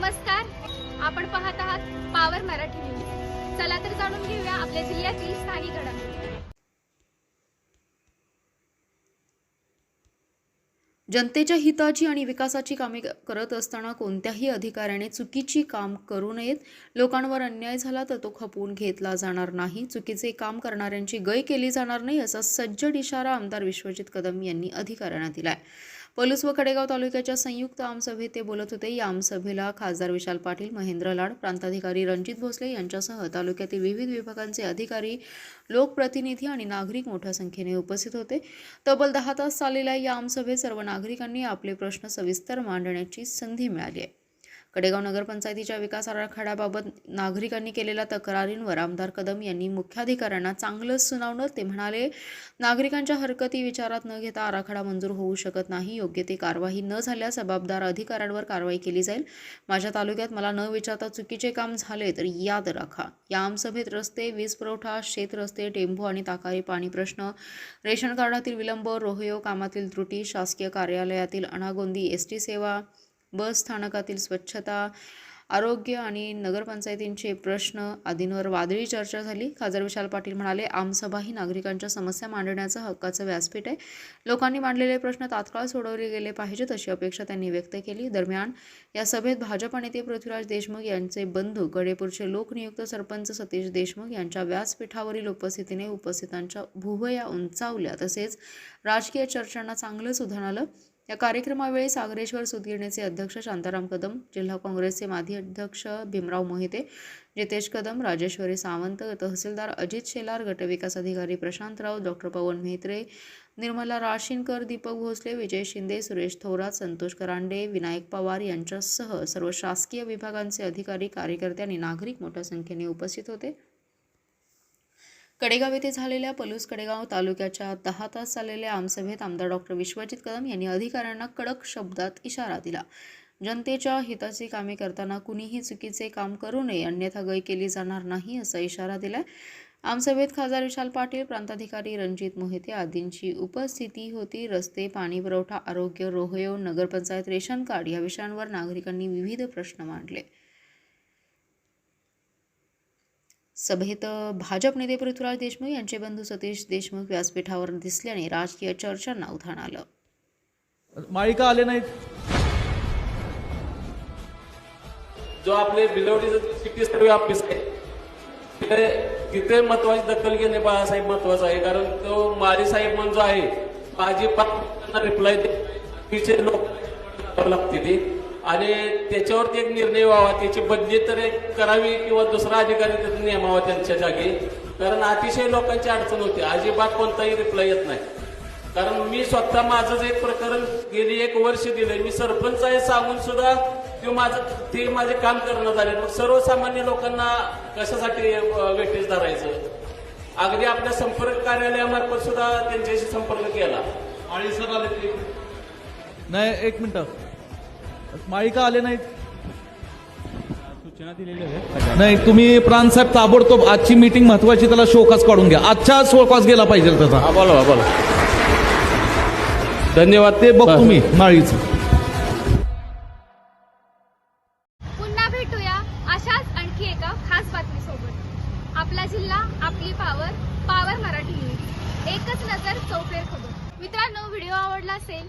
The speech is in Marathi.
नमस्कार. आपण पाहत आहात पावर मराठी न्यूज चला तर जाणून घेऊया आपल्या जिल्ह्यातील स्थानिक घडामोडी. जनतेच्या हिताची आणि विकासाची कामे करत असताना कोणत्याही अधिकाऱ्याने चुकीची काम करू नयेत. लोकांवर अन्याय झाला तर तो खपवून घेतला जाणार नाही. चुकीचे काम करणाऱ्यांची गय केली जाणार नाही असा सज्जड इशारा आमदार विश्वजित कदम यांनी अधिकाऱ्यांना दिलाय. पलूस व खडेगाव तालुक्याच्या संयुक्त आमसभेत ते बोलत होते. या आमसभेला खासदार विशाल पाटील महेंद्र लाड प्रांताधिकारी रणजित भोसले यांच्यासह तालुक्यातील विविध विभागांचे अधिकारी लोकप्रतिनिधी आणि नागरिक मोठ्या संख्येने उपस्थित होते. तब्बल दहा तास चाललेल्या या आमसभेत सर्व नागरिकांनी आपले प्रश्न सविस्तर मांडण्याची संधी मिळाली आहे. कडेगाव नगरपंचायतीच्या विकास आराखड्याबाबत नागरिकांनी केलेल्या तक्रारींवर आमदार कदम यांनी मुख्याधिकाऱ्यांना चांगलंच सुनावलं ते म्हणाले नागरिकांच्या हरकती विचारात न घेता आराखडा मंजूर होऊ शकत नाही योग्य ते कारवाई न झाल्यास जबाबदार अधिकाऱ्यांवर कारवाई केली जाईल. माझ्या तालुक्यात मला न विचारता चुकीचे काम झाले तर याद राखा. या आमसभेत रस्ते वीज पुरवठा शेत रस्ते टेंभू आणि ताकारी पाणी प्रश्न रेशन कार्डातील विलंब रोहयो कामातील त्रुटी शासकीय कार्यालयातील अनागोंदी एस टी सेवा बस स्थानकातील स्वच्छता आरोग्य आणि नगरपंचायतींचे प्रश्न आदींवर वादळी चर्चा झाली. खासदार विशाल पाटील म्हणाले आमसभा ही नागरिकांच्या समस्या मांडण्याचं हक्काचं व्यासपीठ आहे. लोकांनी मांडलेले प्रश्न तात्काळ सोडवले गेले पाहिजेत अशी अपेक्षा त्यांनी व्यक्त केली. दरम्यान या सभेत भाजप नेते पृथ्वीराज देशमुख यांचे बंधू गडेपूरचे लोकनियुक्त सरपंच सतीश देशमुख यांच्या व्यासपीठावरील उपस्थितीने उपस्थितांच्या भुवया उंचावल्या. तसेच राजकीय चर्चांना चांगलंच उधाण आलं या कार्यक्रमावेळी सागरेश्वर सुतगिरणीचे अध्यक्ष शांताराम कदम जिल्हा काँग्रेसचे माजी अध्यक्ष भीमराव मोहिते जितेश कदम राजेश्वरी सावंत तहसीलदार अजित शेलार गटविकास अधिकारी प्रशांत राऊत डॉक्टर पवन म्हेत्रे निर्मला राशीनकर दीपक भोसले विजय शिंदे सुरेश थोरात संतोष करांडे विनायक पवार यांच्यासह सर्व शासकीय विभागांचे अधिकारी कार्यकर्ते आणि नागरिक मोठ्या संख्येने उपस्थित होते. कडेगाव येथे झालेल्या पलूस कडेगाव तालुक्याच्या दहा तास चाललेल्या आमसभेत आमदार डॉक्टर विश्वजित कदम यांनी अधिकाऱ्यांना कडक शब्दात इशारा दिला. जनतेच्या हिताची कामे करताना कुणीही चुकीचे काम करू नये अन्यथा गय केली जाणार नाही असा इशारा दिलाय. आमसभेत खासदार विशाल पाटील प्रांताधिकारी रणजित मोहिते आदींची उपस्थिती होती. रस्ते पाणी पुरवठा आरोग्य रोहयो नगरपंचायत रेशन कार्ड या विषयांवर नागरिकांनी विविध प्रश्न मांडले. सभेत भाजप नेते पृथ्वीराज देशमुख यांचे बंधू सतीश देशमुख व्यासपीठावर दिसल्याने राजकीय चर्चांना उधाण आलं. माळिका आले नाहीत. जो आपले आहे तिथे तिथे महत्वाची दखल घेणे बाळासाहेब महत्वाचं आहे कारण तो मारी साहेब म्हणून जो आहे माझी पाच रिप्लाय तिचे लोक लागते ती आणि त्याच्यावरती एक निर्णय व्हावा त्याची बदली तर एक करावी किंवा दुसरा अधिकारी त्यातून नेमावा त्यांच्या जागी. कारण अतिशय लोकांची अडचण होती. अजिबात कोणताही रिप्लाय येत नाही. कारण मी स्वतः माझंच एक प्रकरण गेली एक वर्ष दिलंय. मी सरपंच आहे सांगून सुद्धा ते माझं ते माझे काम करणं झाले मग सर्वसामान्य लोकांना कशासाठी वेटेज धरायचं? अगदी आपल्या संपर्क कार्यालयामार्फत सुद्धा त्यांच्याशी संपर्क केला. आणि सर आले ते. नाही एक मिनिट. माळिका आले नाहीत. सूचना दिलेली आहे. नाही तुम्ही प्राणसाहेब ताबडतोब आजची मीटिंग महत्वाची त्याला शोकास काढून घ्या. आजच्या शोकास गेला पाहिजे त्याचा. हा बोला बोला धन्यवाद ते बघ तुम्ही माळीचं. पुन्हा भेटूया अशाच आणखी एका खास बातमीसोबत. आपला जिल्हा आपली पावर पावर मराठी न्यूज एकच नजर चौफेर खबर मित्रांनो व्हिडिओ आवडला असेल